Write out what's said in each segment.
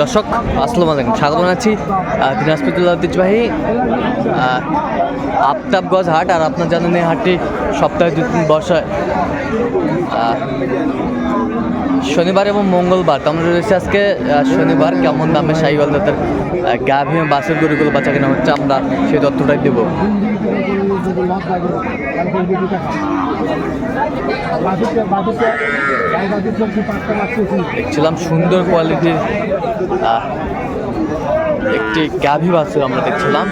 দর্শক আসসালামু আলাইকুম। স্বাগত জানাচ্ছি আহ, দিনাজপুরুল্লাহ ঐতিহ্যবাহী আফতাবগঞ্জ হাট আর আপনার জানেন এই হাটটি সপ্তাহে দু তিন বর্ষায় শনিবার এবং মঙ্গলবার তো আমরা রয়েছে আজকে শনিবার কেমন দামে সাইওয়াল দাঁতের গাভী বাসের গরুগুলো বাচ্চা কেনা হচ্ছে আমরা সেই তথ্যটাই দেবো। দেখছিলাম সুন্দর কোয়ালিটির একটি গাভী বাছুর আমরা দেখছিলাম।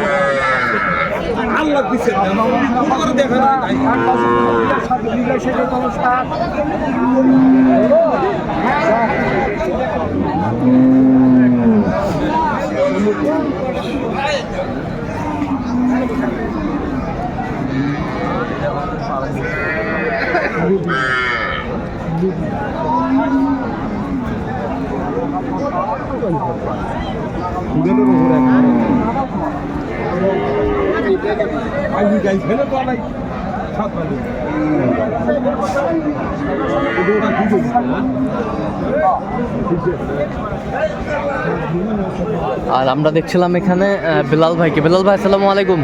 আর আমরা দেখছিলাম এখানে বেলাল ভাইকে। বেলাল ভাই আসসালামু আলাইকুম।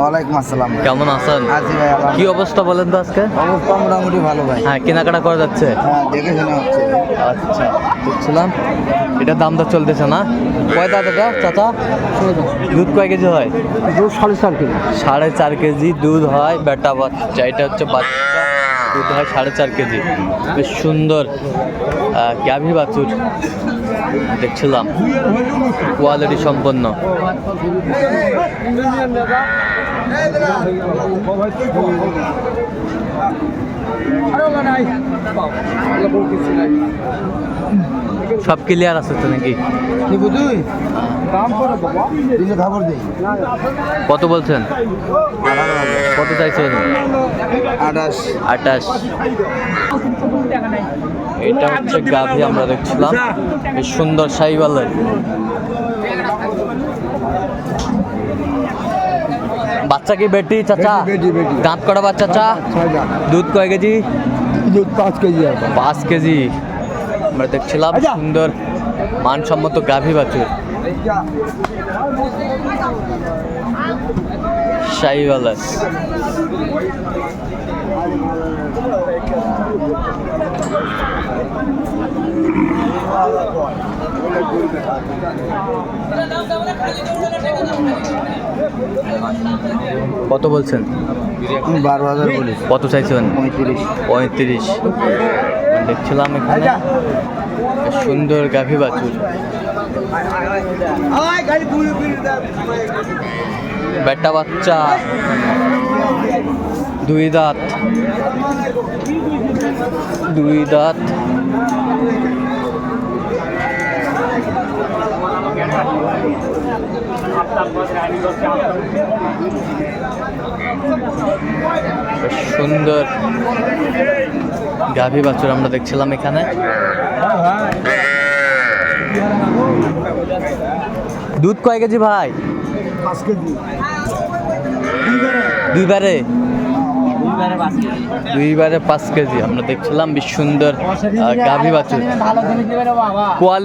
ওয়ালাইকুম আসসালাম কেমন আছেন? আজি ভাই কি অবস্থা বলেন তো আজকে? অবস্থা মোটামুটি ভালো ভাই। হ্যাঁ কেনাকাটা করা যাচ্ছে? হ্যাঁ দেখে শুনে হচ্ছে। আচ্ছা বুঝছিলাম। এটা দাম দর চলতেছে না। কয় দাঁত চাচা? দুধ কয় কেজি হয়? সাড়ে চার কেজি। সাড়ে চার কেজি দুধ হয়। বেটা বাচ্চা এটা হচ্ছে বাচ্চা। দুধ হয় সাড়ে চার কেজি। বেশ সুন্দর ক্যাভি বাছুর দেখছিলাম। কোয়ালিটি সম্পন্ন। সব ক্লিয়ার আছে তো নাকি? কত বলছেন? কত চাইছেন? আঠাশ। আটাশ এটা হচ্ছে গাভী আমরা দেখছিলাম। বেশ সুন্দর সাইওয়ালের বাচ্চা কি বেটি চাচা। দাঁত করা বাচ্চা চা দুধ কয় কেজি? দুধ পাঁচ কেজি পাঁচ কেজি। আমরা দেখছিলাম আচ্ছা। সুন্দর মানসম্মত গাভী বাছুর। কত বলছেন? বারো হাজার বলিস কত চাইছেন? পঁয়ত্রিশ। পঁয়ত্রিশ। দেখছিলাম এখানে। সুন্দর গাভী বাছুর। বেটা বাচ্চা দুই দাঁত দুই দাঁত। বেশ সুন্দর গাভী বাছুর আমরা দেখছিলাম এখানে। দুধ কয় কেজি ভাই? দুইবারে? দুইবারে পাঁচ কেজি। আমরা দেখছিলাম বেশ সুন্দর আহ, গাভী বাছুর কোয়াল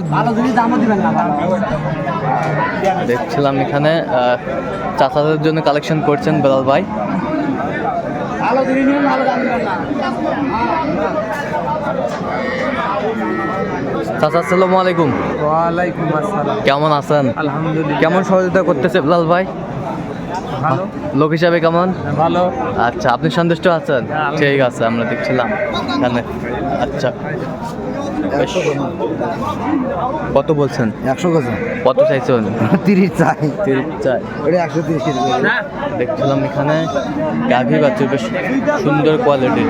দেখছিলাম এখানে আহ, চাচাদের জন্য কালেকশন করছেন বেলাল ভাই। ভালো জিনিস দিবেন ভালো দাম দিবেন না চাচা আসসালামু আলাইকুম। ওয়ালাইকুম আসসালাম। কেমন আছেন? আলহামদুলিল্লাহ। কেমন সহযোগিতা করতেছে বেলাল ভাই? ভালো? লোক হিসাবে কেমন? ভালো। আচ্ছা আপনি সন্তুষ্ট আছেন? ঠিক আছে আমরা দেখছিলাম। এখানে আচ্ছা। কত বলছেন? একশো কেজি কত চাইছেন? তিরিশ চাই। তিরিশ চাই। ওটা একশো তিরিশ দেখছিলাম এখানে গাভী বাচ্চা বেশ সুন্দর কোয়ালিটির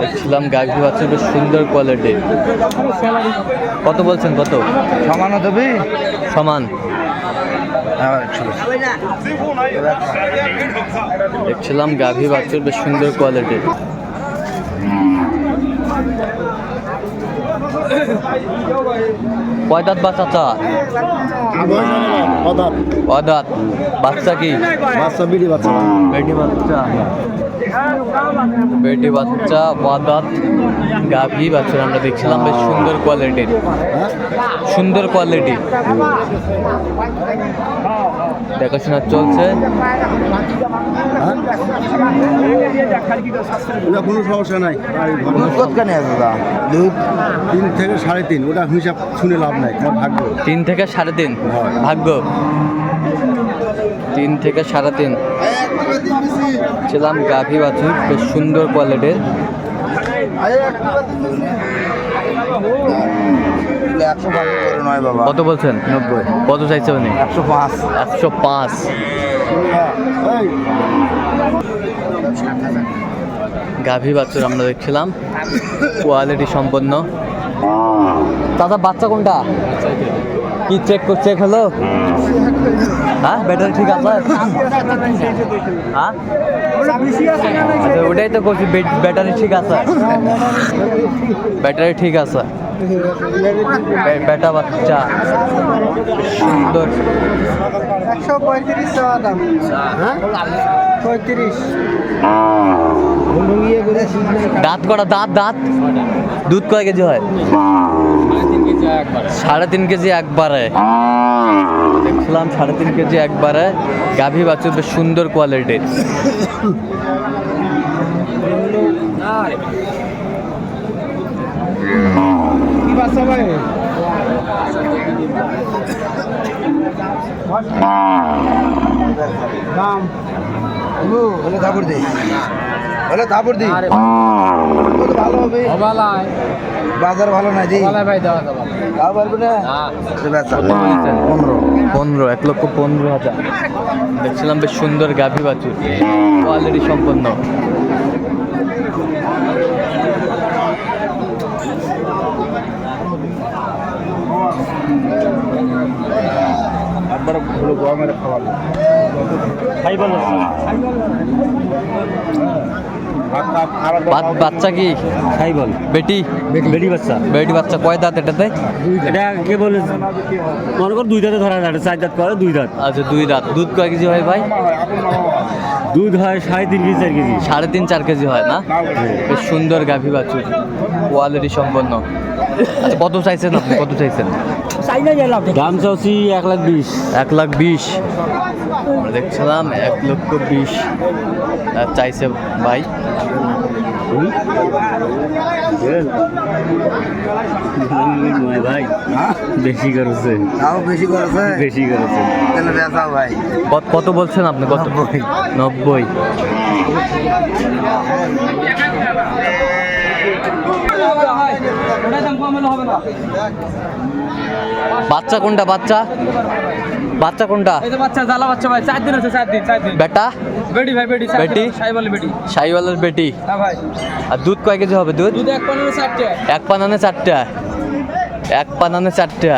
দেখছিলাম গাভী বাচ্চা বেশ সুন্দর কোয়ালিটির কত বলছেন কত? সমান দেবি সমান। দেখছিলাম গাভী বাছুর বেশ সুন্দর কোয়ালিটির কয়দাত বাচ্চা চা? অদাঁত বাচ্চা কি? বাচ্চা বিড়ি বাচ্চা। বেটি বাচ্চা। বেটি বাচ্চা ওয়াদাত গাভী বাচ্চা আমরা দেখছিলাম বেশ সুন্দর কোয়ালিটির সুন্দর কোয়ালিটি দেখাশোনা চলছে। ওটা কোনো সমস্যা নাই। দুধ কতখানি আছে দা দুধ? তিন থেকে সাড়ে তিন ওটা হিসাব শুনে লাভ নাই তোমার ভাগ্য। তিন থেকে সাড়ে তিন? ভাগ্য? তিন থেকে সাড়ে তিন। ছিলাম গাভী বাছুর, বেশ সুন্দর কোয়ালিটির। কত বলছেন? নব্বই। কত চাইছে উনি? একশো পাঁচ। একশো পাঁচ গাভী বাছুর আমরা দেখছিলাম। কোয়ালিটি সম্পন্ন। দাদা বাচ্চা কোনটা? কি চেক চেক হলো হ্যাঁ ব্যাটারি ঠিক আছে? হ্যাঁ? ওটাই তো করছি ব্যাটারি ঠিক আছে। ব্যাটারি ঠিক আছে। বেটা বাচ্চা। সুন্দর। একশো পঁয়ত্রিশ দাম পঁয়ত্রিশ দাঁত করা, দাঁত দাঁত। দুধ কয় কেজি হয়? সাড়ে তিন কেজি একবারে। দেখছিলাম সাড়ে তিন কেজি একবারে। গাভী বাছুর বেশ সুন্দর কোয়ালিটির দাম? ভালো হবে। বাজার ভালো নাই দি তাও পারবে না? পনেরো পনেরো। এক লক্ষ পনেরো হাজার। দেখছিলাম বেশ সুন্দর গাভী বাছুর। কোয়ালিটি সম্পন্ন। একবার হলো গরমের বাচ- বাচ্চা কি? খাই বল বেটি? বেটি বাচ্চা। বেটি বাচ্চা কয় দাঁত এটাতে? এটা কে বলে? মনে কর দুই দাঁতে ধরা যায় চার দাঁত করে দুই দাঁত। আচ্ছা দুই দাঁত। দুধ কয় কেজি হয় ভাই? দুধ হয় সাড়ে তিন কেজি চার কেজি। সাড়ে তিন চার কেজি হয় না? বেশ সুন্দর গাভী বাছুর কোয়ালিটি সম্পন্ন। আচ্ছা কত চাইছেন আপনি? কত চাইছেন? দাম চাচ্ছি এক লাখ বিশ। এক লাখ বিশ। আমরা দেখছিলাম এক লক্ষ বিশ চাইছে ভাই। ভাই বেশি করেছে। তাও বেশি করেছে? বেশি করেছে। তাহলে বেচাও ভাই। কত- কত বলছেন আপনি? কত? নব্বই। বাচ্চা কোনটা বাচ্চা? বাচ্চা কোনটা? এই তো বাচ্চা জ্বালা বাচ্চা ভাই চার দিন আছে চার দিন চার দিন। বেটা? বেটি ভাই বেটি বেটি? বেটি। হ্যাঁ ভাই। আর দুধ কয় কেজি হবে দুধ? দুধ এক পনেরো চারটে। এক পানানে চারটা। এক পানানে চারটা।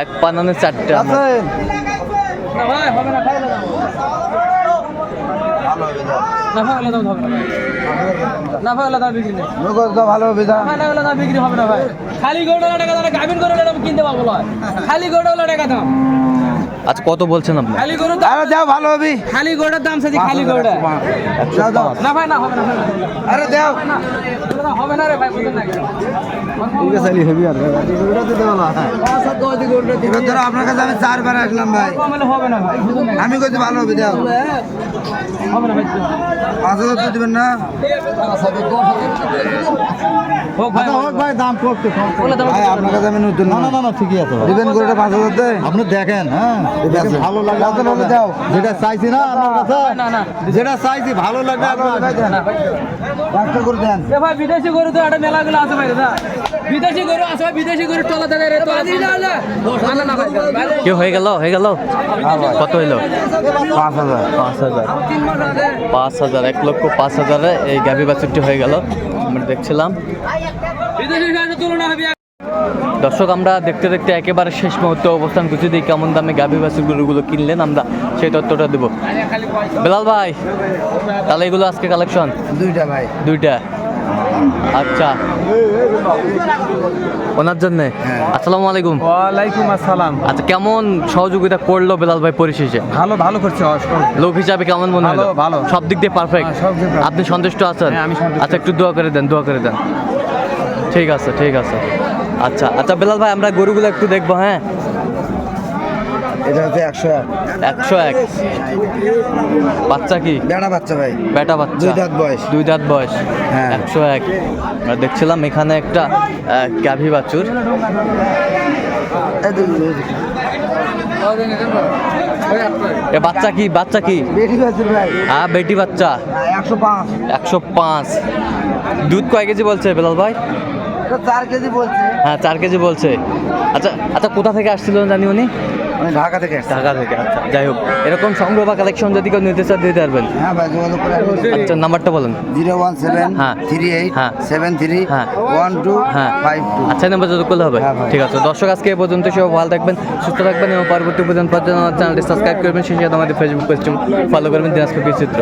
এক পানানে চারটা ভাই হবে না। না হলে আলাদা হবে না না ভাই আলাদা বিক্রি নেই। ভালো হবে যা ভাই না বিক্রি হবে না ভাই। খালি গোটা টাকা দাম গাভিন করে কিনতে পারব না। খালি গোটা টাকা দাম আচ্ছা কত বলছেন আপনি? খালি গরু আরে যাও ভালো হবে খালি গোটার দাম সাথে খালি যাও দাও না ভাই না হবে না আরে দাও। হবে না রে ভাই বুঝলেন না ঠিক আছে হেভি আর। এবার ধরো আপনার কাছে আমি চারবার আসলাম ভাই। হবে না ভাই আমি কইছি ভালো হবে দাও হবে না ভাই পাঁচ হাজার তো দিবেন না। হোক ভাই হোক ভাই দাম করতে বলে দাও। ভাই আপনার কাছে আমি নতুন না না না না ঠিকই আছে ভাই। দিবেন করে পাঁচ হাজার দেয় আপনি দেখেন হ্যাঁ? ভালো লাগলে দাও দাও? যেটা চাইছি না আপনার কাছে। না না যেটা চাইছি ভালো লাগবে করে দেন। ভাই বিদেশি গরু তো একটা মেলাগুলো আছে ভাই দাদা। বিদেশি গরু আছে বিদেশি গরু তলা দেয় রে তলা না না ভাই কি হয়ে গেল হয়ে গেল? কত হইল? পাঁচ হাজার। পাঁচ হাজার। পাঁচ হাজার এক লক্ষ পাঁচ হাজারে এই গাভী বাছুরটি হয়ে গেল। আমরা দেখছিলাম। বিদেশি গাড়ি তুলনা হবে। দর্শক আমরা দেখতে দেখতে একেবারে শেষ মুহূর্তে অবস্থান করছি। দিই কেমন দামে গাভী বাছুর গরুগুলো কিনলেন আমরা সেই তথ্যটা দেবো। বেলাল ভাই তাহলে এগুলো আজকে কালেকশন দুইটা ভাই। দুইটা? আচ্ছা। ওনার জন্যে? আসসালামু আলাইকুম। ওয়ালাইকুম আসসালাম। আচ্ছা কেমন সহযোগিতা করল বেলাল ভাই পরিশেষে? ভালো ভালো করছে লোক হিসাবে কেমন মনে হলো? ভালো। সব দিক দিয়ে পারফেক্ট হ্যাঁ। আপনি সন্তুষ্ট আছেন? হ্যাঁ, আমি আচ্ছা একটু দোয়া করে দেন দোয়া করে দেন। ঠিক আছে ঠিক আছে। আচ্ছা আচ্ছা বেলাল ভাই আমরা গরুগুলো একটু দেখব হ্যাঁ? এটা হচ্ছে একশো এক। একশো এক। বাচ্চা কি? বেড়া বাচ্চা ভাই। বেটা বাচ্চা। দুই দাঁত বয়স। দুই দাঁত বয়স। হ্যাঁ। একশো এক। দেখছিলাম এখানে একটা গাভী বাছুর। এ বাচ্চা কি? বাচ্চা কি? বেটি বাচ্চা ভাই। হ্যাঁ বেটি বাচ্চা। একশো পাঁচ। একশো পাঁচ। দুধ কয় কেজি বলছে বেলাল ভাই? চার কেজি বলছে। হ্যাঁ চার কেজি বলছে। আচ্ছা আচ্ছা কোথা থেকে আসছিল জানি উনি? মানে ঢাকা থেকে ঢাকা থেকে আচ্ছা যাই হোক। এরকম সংগ্রহ বা কালেকশন যদি কেউ নিতে চান দিতে পারবেন। হ্যাঁ ভাই যোগাযোগ করে আচ্ছা নাম্বারটা বলেন। জিরো ওয়ান সেভেন হ্যাঁ। থ্রি এইট হ্যাঁ। সেভেন থ্রি হ্যাঁ। ওয়ান টু হ্যাঁ। Five two. আচ্ছা নাম্বার যত করলে হবে। হ্যাঁ। ঠিক আছে। দর্শক আজকে এ পর্যন্ত সব ভালো থাকবেন সুস্থ থাকবেন এবং পরবর্তী পর্যন্ত চ্যানেলটি সাবস্ক্রাইব করবেন। সেই সাথে আমাদের ফেসবুক পেজ ফলো করবেন দিনাজপুর চিত্র।